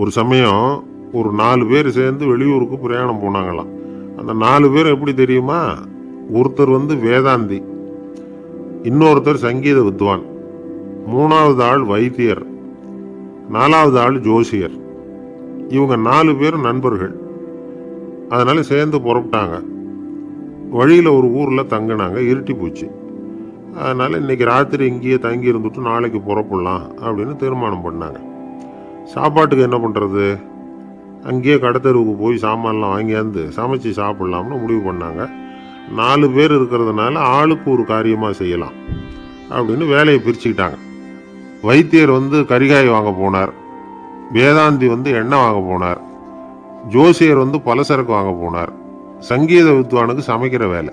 ஒரு சமயம் ஒரு நாலு பேர் சேர்ந்து வெளியூருக்கு பிரயாணம் போனாங்களாம். அந்த நாலு பேர் எப்படி தெரியுமா? ஒருத்தர் வந்து வேதாந்தி இன்னொருத்தர் சங்கீத வித்வான் மூணாவது ஆள் வைத்தியர் நாலாவது ஆள் ஜோசியர். இவங்க நாலு பேர் நண்பர்கள். அதனால் சேர்ந்து புறப்பட்டாங்க. வழியில் ஒரு ஊரில் தங்கினாங்க இருட்டி போச்சு. அதனால் இன்னைக்கு ராத்திரி இங்கேயே தங்கி இருந்துட்டு நாளைக்கு புறப்படலாம் அப்படின்னு தீர்மானம் பண்ணாங்க. சாப்பாட்டுக்கு என்ன பண்ணுறது அங்கேயே கடத்தருவுக்கு போய் சாமான்லாம் வாங்கியாந்து சமைச்சு சாப்பிட்லாம்னு முடிவு பண்ணாங்க. நாலு பேர் இருக்கிறதுனால ஆளுக்கு ஒரு காரியமாக செய்யலாம் அப்படின்னு வேலையை பிரிச்சுக்கிட்டாங்க. வைத்தியர் வந்து கரிகாய் வாங்க போனார். வேதாந்தி வந்து எண்ணெய் வாங்க போனார். ஜோசியர் வந்து பலசரக்கு வாங்க போனார். சங்கீத வித்வானுக்கு சமைக்கிற வேலை.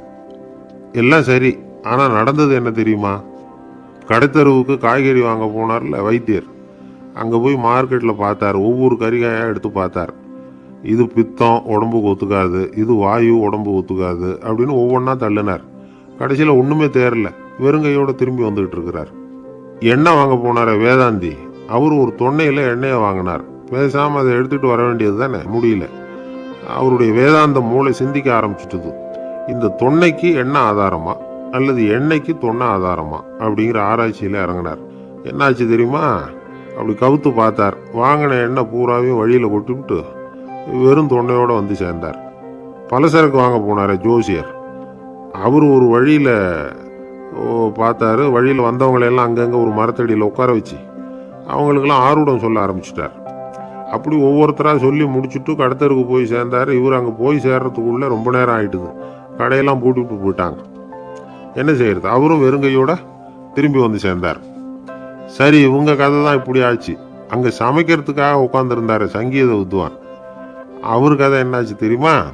எல்லாம் சரி ஆனால் நடந்தது என்ன தெரியுமா? கடைத்தெருவுக்கு காய்கறி வாங்க போனார்ல வைத்தியர். அங்கே போய் மார்க்கெட்டில் பார்த்தார். ஒவ்வொரு கறிகாயாக எடுத்து பார்த்தார். இது பித்தம் உடம்புக்கு ஒத்துக்காது. இது வாயு உடம்பு ஒத்துக்காது அப்படின்னு ஒவ்வொன்றா தள்ளினார். கடைசியில் ஒன்றுமே தேரல வெறுங்கையோடு திரும்பி வந்துக்கிட்டு இருக்கிறார். எண்ணெய் வாங்க போனார் வேதாந்தி. அவர் ஒரு தொன்னையில் எண்ணெயை வாங்கினார். பேசாமல் அதை எடுத்துகிட்டு வர வேண்டியது தானே? முடியல. அவருடைய வேதாந்த மூளை சிந்திக்க ஆரம்பிச்சிட்டது. இந்த தொன்னைக்கு எண்ணெய் ஆதாரமா? அல்லது எண்ணெய்க்கு தொன்னை ஆதாரமா? அப்படிங்கிற ஆராய்ச்சியில் இறங்கினார். என்னாச்சு தெரியுமா? அப்படி கவுத்து பார்த்தார். வாங்கின எண்ணெய் பூராவையும் வழியில் கொட்டிவிட்டு வெறும் தொண்டையோடு வந்து சேர்ந்தார். பலசரக்கு வாங்க போனார் ஜோசியர். அவர் ஒரு வழியில் பார்த்தாரு. வழியில் வந்தவங்களெல்லாம் அங்கங்கே ஒரு மரத்தடியில் உட்கார வச்சு அவங்களுக்கெல்லாம் ஆர்வம் சொல்ல ஆரம்பிச்சிட்டார். அப்படி ஒவ்வொருத்தராக சொல்லி முடிச்சுட்டு கடத்தருக்கு போய் சேர்ந்தார். இவர் அங்கே போய் சேர்றதுக்குள்ளே ரொம்ப நேரம் ஆகிட்டுது கடையெல்லாம் பூட்டிவிட்டு போயிட்டாங்க. என்ன செய்கிறது அவரும் வெறுங்கையோட திரும்பி வந்து சேர்ந்தார். சரி இவங்க கதை தான் இப்படி ஆச்சு. அங்கே சமைக்கிறதுக்காக உட்காந்துருந்தாரு சங்கீத வித்வான். அவர் கதை என்னாச்சு தெரியுமா?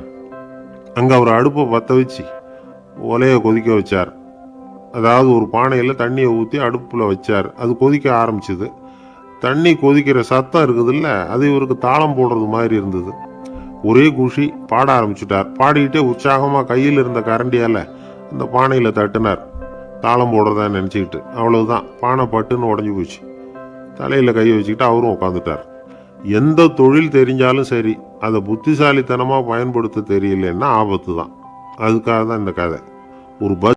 அங்கே அவர் அடுப்பை பற்ற வச்சு ஒலையை கொதிக்க வச்சார். அதாவது ஒரு பானையில் தண்ணியை ஊற்றி அடுப்பில் வச்சார். அது கொதிக்க ஆரம்பிச்சுது. தண்ணி கொதிக்கிற சத்தம் இருக்குதுல்ல அது இவருக்கு தாளம் போடுறது மாதிரி இருந்தது. ஒரே குஷி பாட ஆரம்பிச்சிட்டார். பாடிக்கிட்டே உற்சாகமாக கையில் இருந்த கரண்டியால் அந்த பானையில் தட்டினார். தாளம் போடுறதா நினச்சிக்கிட்டு. அவ்வளவுதான். பானை பட்டுன்னு உடஞ்சி போச்சு. தலையில் கை வச்சுக்கிட்டு அவரும் உட்காந்துட்டார் எந்த தொழில் தெரிஞ்சாலும் சரி அதை புத்திசாலித்தனமாக பயன்படுத்த தெரியலன்னா ஆபத்து தான் அதுக்காக தான் இந்த கதை. ஒரு பஸ்